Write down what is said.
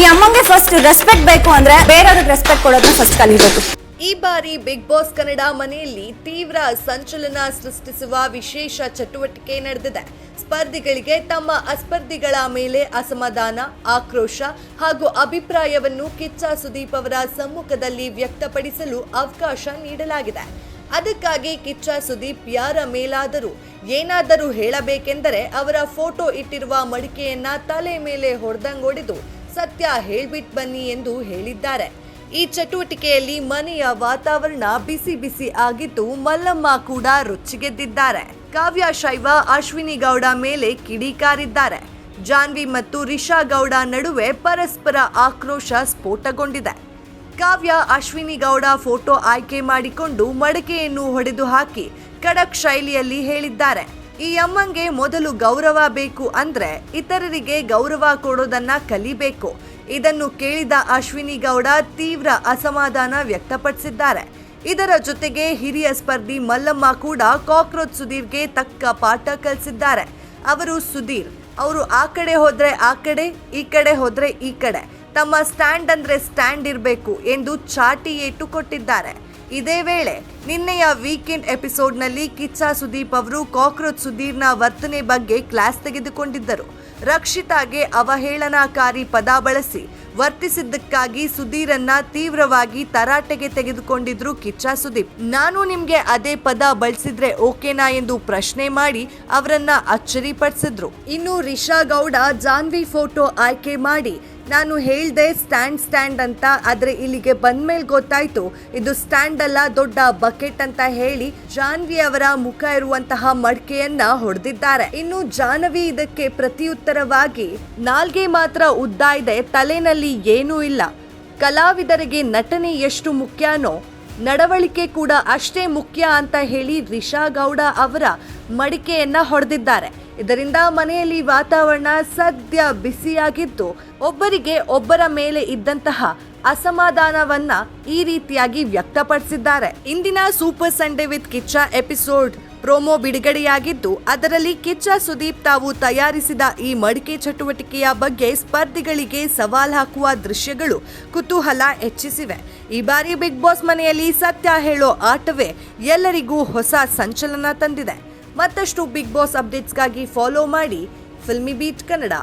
ಈ ಅಮ್ಮಂಗೆ first respect ಬೇಕು ಅಂದ್ರೆ ಬೇರೆಯವ್ರಿಗೆ ರೆಸ್ಪೆಕ್ಟ್ ಕೊಡೋದನ್ನ ಫಸ್ಟ್ ಕಲಿಬೇಕು. ಈ ಬಾರಿ ಬಿಗ್ ಬಾಸ್ ಕನ್ನಡ ಮನೆಯಲ್ಲಿ ತೀವ್ರ ಸಂಚಲನ ಸೃಷ್ಟಿಸುವ ವಿಶೇಷ ಚಟುವಟಿಕೆ ನಡೆದಿದೆ. ಸ್ಪರ್ಧಿಗಳಿಗೆ ತಮ್ಮ ಅಸ್ಪರ್ಧಿಗಳ ಮೇಲೆ ಅಸಮಾಧಾನ, ಆಕ್ರೋಶ ಹಾಗೂ ಅಭಿಪ್ರಾಯವನ್ನು ಕಿಚ್ಚ ಸುದೀಪ್ ಅವರ ಸಮ್ಮುಖದಲ್ಲಿ ವ್ಯಕ್ತಪಡಿಸಲು ಅವಕಾಶ ನೀಡಲಾಗಿದೆ. ಅದಕ್ಕಾಗಿ ಕಿಚ್ಚ ಸುದೀಪ್ ಯಾರ ಮೇಲಾದರೂ ಏನಾದರೂ ಹೇಳಬೇಕೆಂದರೆ ಅವರ ಫೋಟೋ ಇಟ್ಟಿರುವ ಮಡಿಕೆಯನ್ನ ತಲೆ ಮೇಲೆ ಹೊಡೆದಂಗೊಡೆದು ಸತ್ಯ ಹೇಳ್ಬಿಟ್ ಬನ್ನಿ ಎಂದು ಹೇಳಿದ್ದಾರೆ. ಈ ಚಟುವಟಿಕೆಯಲ್ಲಿ ಮನೆಯ ವಾತಾವರಣ ಬಿಸಿ ಬಿಸಿ ಆಗಿದ್ದು ಮಲ್ಲಮ್ಮ ಕೂಡ ರುಚಿಗೆದ್ದಿದ್ದಾರೆ ಕಾವ್ಯ ಶೈವ, ಅಶ್ವಿನಿ ಗೌಡ ಮೇಲೆ ಕಿಡಿಕಾರಿದ್ದಾರೆ ಜಾನ್ವಿ ಮತ್ತು ರಿಷಾ ಗೌಡ ನಡುವೆ ಪರಸ್ಪರ ಆಕ್ರೋಶ ಸ್ಫೋಟಗೊಂಡಿದೆ. ಕಾವ್ಯ, ಅಶ್ವಿನಿ ಗೌಡ ಫೋಟೋ ಆಯ್ಕೆ ಮಾಡಿಕೊಂಡು ಮಡಕೆಯನ್ನು ಹೊಡೆದು ಹಾಕಿ ಖಡಕ್ ಶೈಲಿಯಲ್ಲಿ ಹೇಳಿದ್ದಾರೆ. ಈ ಅಮ್ಮಂಗೆ ಮೊದಲು ಗೌರವ ಬೇಕು ಅಂದ್ರೆ ಇತರರಿಗೆ ಗೌರವ ಕೊಡೋದನ್ನ ಕಲಿಬೇಕು. ಇದನ್ನು ಕೇಳಿದ ಅಶ್ವಿನಿ ಗೌಡ ತೀವ್ರ ಅಸಮಾಧಾನ ವ್ಯಕ್ತಪಡಿಸಿದ್ದಾರೆ. ಇದರ ಜೊತೆಗೆ ಹಿರಿಯ ಸ್ಪರ್ಧಿ ಮಲ್ಲಮ್ಮ ಕೂಡ ಕಾಕ್ರೋಚ್ ಸುಧೀರ್ಗೆ ತಕ್ಕ ಪಾಠ ಕಲಿಸಿದ್ದಾರೆ. ಅವರು ಸುಧೀರ್, ಅವರು ಆ ಕಡೆ ಹೋದ್ರೆ ಆ ಕಡೆ, ಈ ಕಡೆ ಹೋದ್ರೆ ಈ ಕಡೆ. ತಮ್ಮ ಸ್ಟ್ಯಾಂಡ್ ಅಂದ್ರೆ ಸ್ಟ್ಯಾಂಡ್ ಇರಬೇಕು ಎಂದು ಚಾಟಿ ಏಟು ಕೊಟ್ಟಿದ್ದಾರೆ. ಇದೇ ವೇಳೆ ನಿನ್ನೆಯ ವೀಕೆಂಡ್ ಎಪಿಸೋಡ್ನಲ್ಲಿ ಕಿಚ್ಚ ಸುದೀಪ್ ಅವರು ಕಾಕ್ರೋಚ್ ಸುಧೀರ್ನ ವರ್ತನೆ ಬಗ್ಗೆ ಕ್ಲಾಸ್ ತೆಗೆದುಕೊಂಡಿದ್ದರು. ರಕ್ಷಿತಾಗೆ ಅವಹೇಳನಕಾರಿ ಪದ ಬಳಸಿ ವರ್ತಿಸಿದ್ದಕ್ಕಾಗಿ ಸುಧೀರನ್ನ ತೀವ್ರವಾಗಿ ತರಾಟೆಗೆ ತೆಗೆದುಕೊಂಡಿದ್ರು ಕಿಚ್ಚ ಸುದೀಪ್. ನಾನು ನಿಮ್ಗೆ ಅದೇ ಪದ ಬಳಸಿದ್ರೆ ಓಕೆನಾ ಎಂದು ಪ್ರಶ್ನೆ ಮಾಡಿ ಅವರನ್ನ ಅಚ್ಚರಿಪಡಿಸಿದ್ರು ಇನ್ನು ರಿಷಾ ಗೌಡ ಜಾನ್ವಿ ಫೋಟೋ ಆಯ್ಕೆ ಮಾಡಿ ನಾನು ಹೇಳ್ದೆ ಸ್ಟ್ಯಾಂಡ್ ಸ್ಟ್ಯಾಂಡ್ ಅಂತ, ಆದರೆ ಇಲ್ಲಿಗೆ ಬಂದ್ಮೇಲೆ ಗೊತ್ತಾಯ್ತು. ಇದು ಸ್ಟ್ಯಾಂಡ್ ಅಲ್ಲ, ದೊಡ್ಡ ಬಕೆಟ್ ಅಂತ ಹೇಳಿ ಜಾನ್ವಿ ಅವರ ಮುಖ ಇರುವಂತಹ ಮಡಿಕೆಯನ್ನ ಹೊಡೆದಿದ್ದಾರೆ. ಇನ್ನು ಜಾಹ್ನವಿ ಇದಕ್ಕೆ ಪ್ರತಿಯುತ್ತರವಾಗಿ, ನಾಲ್ಗೆ ಮಾತ್ರ ಉದ್ದ ಇದೆ, ತಲೆನಲ್ಲಿ ಏನೂ ಇಲ್ಲ. ಕಲಾವಿದರಿಗೆ ನಟನೆ ಎಷ್ಟು ಮುಖ್ಯನೋ, ನಡವಳಿಕೆ ಕೂಡ ಅಷ್ಟೇ ಮುಖ್ಯ ಅಂತ ಹೇಳಿ ರಿಷಾ ಗೌಡ ಅವರ ಮಡಿಕೆಯನ್ನ ಹೊಡೆದಿದ್ದಾರೆ. ಇದರಿಂದ ಮನೆಯಲ್ಲಿ ವಾತಾವರಣ ಸದ್ಯ ಬಿಸಿಯಾಗಿದ್ದು, ಒಬ್ಬರಿಗೆ ಒಬ್ಬರ ಮೇಲೆ ಇದ್ದಂತಹ ಅಸಮಾಧಾನವನ್ನ ಈ ರೀತಿಯಾಗಿ ವ್ಯಕ್ತಪಡಿಸಿದ್ದಾರೆ. ಇಂದಿನ super Sunday with Kichcha episode promo ಬಿಡುಗಡೆಯಾಗಿದ್ದು, ಅದರಲ್ಲಿ ಕಿಚ್ಚ ಸುದೀಪ್ ತಾವು ತಯಾರಿಸಿದ ಈ ಮಡಿಕೆ ಚಟುವಟಿಕೆಯ ಬಗ್ಗೆ ಸ್ಪರ್ಧಿಗಳಿಗೆ ಸವಾಲ್ ಹಾಕುವ ದೃಶ್ಯಗಳು ಕುತೂಹಲ ಹೆಚ್ಚಿಸಿವೆ. ಈ ಬಾರಿ ಬಿಗ್ ಬಾಸ್ ಮನೆಯಲ್ಲಿ ಸತ್ಯ ಹೇಳೋ ಆಟವೇ ಎಲ್ಲರಿಗೂ ಹೊಸ ಸಂಚಲನ ತಂದಿದೆ. ಮತ್ತಷ್ಟು ಬಿಗ್ ಬಾಸ್ ಅಪ್ಡೇಟ್ಸ್ಗಾಗಿ ಫಾಲೋ ಮಾಡಿ ಫಿಲ್ಮಿ ಬೀಟ್ ಕನ್ನಡ